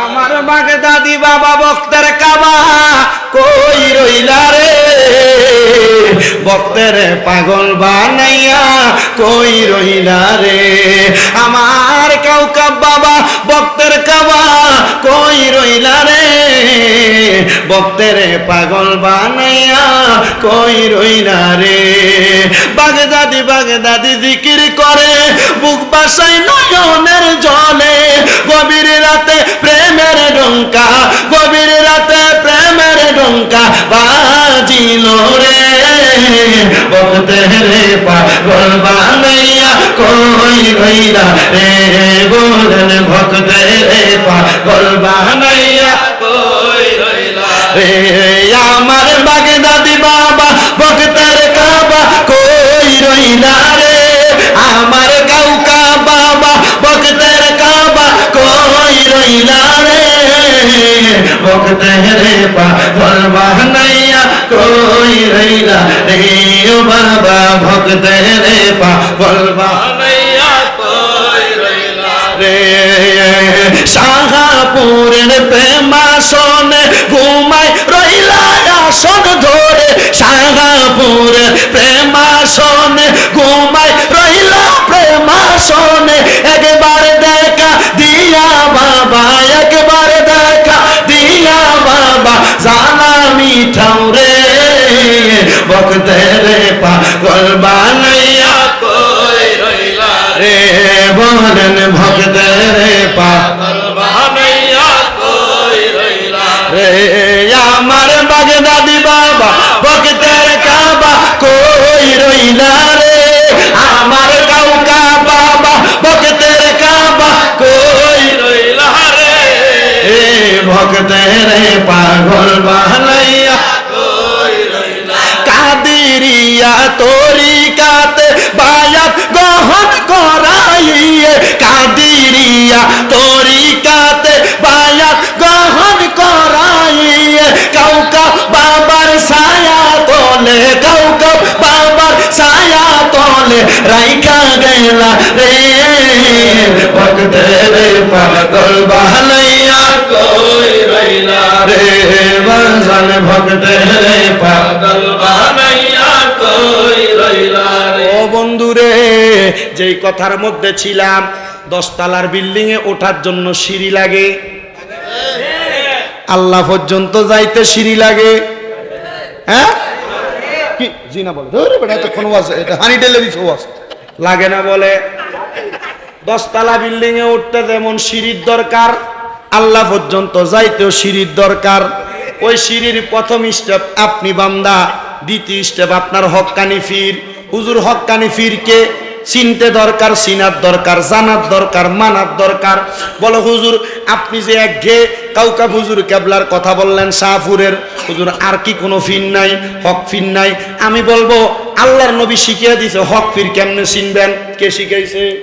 আমার বাগে দাদি বাবা বক্তের কাবা কই রইলা রে? বক্তের পাগল বানাইয়া কই রইলা রে? আমার কাউকা বাবা বক্তের কাবা বক্তের পাগল বানাইয়া কই রইলা রে? বাগদাদি বাগদাদি জিকির করে, বুক বাসাই নয়নের জলে। গভীর রাতে প্রেমের ডঙ্কা, গভীর রাতে প্রেমের ডঙ্কা বাজিল রে। বলতে রে পাগল বানাইয়া কই রইলা রে? বলেন ভক্তে রে পাগল বানাইয়া রে, আমার বাগদাদি বাবা, ভক্তের কাবা, কই রইলা রে? আমার কাউকা বাবা, ভক্তের কাবা, কই রইলা রে? ভক্তের রে পাগল বানাইয়া কই রইলা রে? বাবা, ভক্তের পাগল বানাইয়া কই রইলা রে? শাহাপুরের প্রেমা তরিকাতে বায়াত গ্রহণ করাইয়ে কাদিরিয়া তরিকাতে বায়াত গ্রহণ করাইয়ে কাউকা বাবার ছায়া তলে কাউকা বাবার ছায়া তলে রাইখা গেলা রে ভক্তের পাগল বানাইয়া কই রইলা রে বাজান ভক্তের পাগল বন্ধুরে, যেই কথার মধ্যে ছিলাম, দশতলার বিল্ডিং এ ওঠার জন্য সিঁড়ি লাগে। আল্লাহ পর্যন্ত যাইতে সিঁড়ি লাগে। হ্যাঁ? না বলে। লাগে না বলে। দশতলা বিল্ডিং এ উঠতে যেমন সিঁড়ির দরকার, আল্লাহ পর্যন্ত যাইতেও সিঁড়ির দরকার। ওই সিঁড়ির প্রথম স্টেপ আপনি বান্দা, দ্বিতীয় স্টেপ আপনার হকানি ফির। হুজুর হকানি ফিরকে, চিনতে দরকার, চিনার দরকার, জানার দরকার, মানার দরকার। বলো, হুজুর, আপনি যে এক ঘে কাউকা হুজুর কেবলার কথা বললেন শাহপুরের, হুজুর, আর কি কোনো ফিন নাই, হক ফিন নাই। আমি বলব, আল্লাহর নবী শিখিয়ে দিছে, হক ফির কেমনে চিনবেন? কে শিখাইছে?